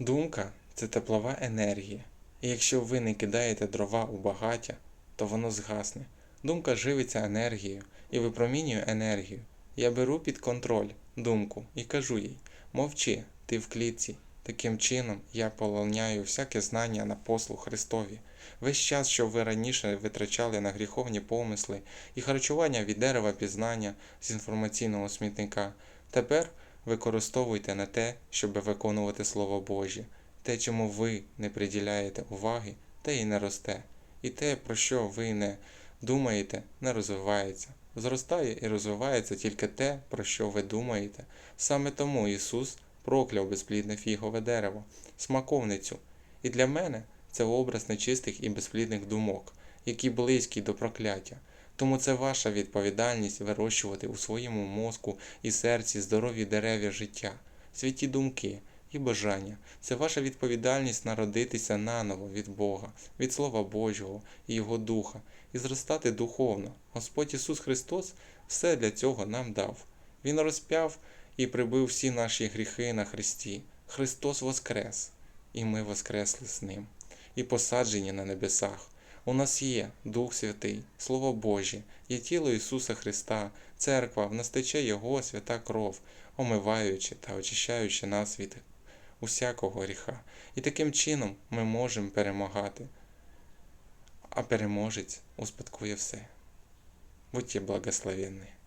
Думка це теплова енергія, і якщо ви не кидаєте дрова у багаття, то воно згасне. Думка живиться енергією і випромінює енергію. Я беру під контроль думку і кажу їй: мовчи, ти в клітці. Таким чином я полоняю всяке знання на послуг Христові. Весь час, що ви раніше витрачали на гріховні помисли і харчування від дерева пізнання з інформаційного смітника, тепер використовуйте на те, щоб виконувати Слово Божє. Те, чому ви не приділяєте уваги, те і не росте. І те, про що ви не думаєте, не розвивається. Зростає і розвивається тільки те, про що ви думаєте. Саме тому Ісус прокляв безплідне фігове дерево, смаковницю. І для мене це образ нечистих і безплідних думок, які близькі до прокляття. Тому це ваша відповідальність вирощувати у своєму мозку і серці здорові дерев'я життя, святі думки і бажання. Це ваша відповідальність народитися наново від Бога, від Слова Божого і Його Духа, і зростати духовно. Господь Ісус Христос все для цього нам дав. Він розп'яв і прибив всі наші гріхи на Христі. Христос Воскрес, і ми воскресли з Ним, і посаджені на небесах. У нас є Дух Святий, Слово Божє, є тіло Ісуса Христа, церква, в нас тече Його свята кров, омиваючи та очищаючи нас від усякого гріха. І таким чином ми можемо перемагати, а переможець успадкує все. Будьте благословенні.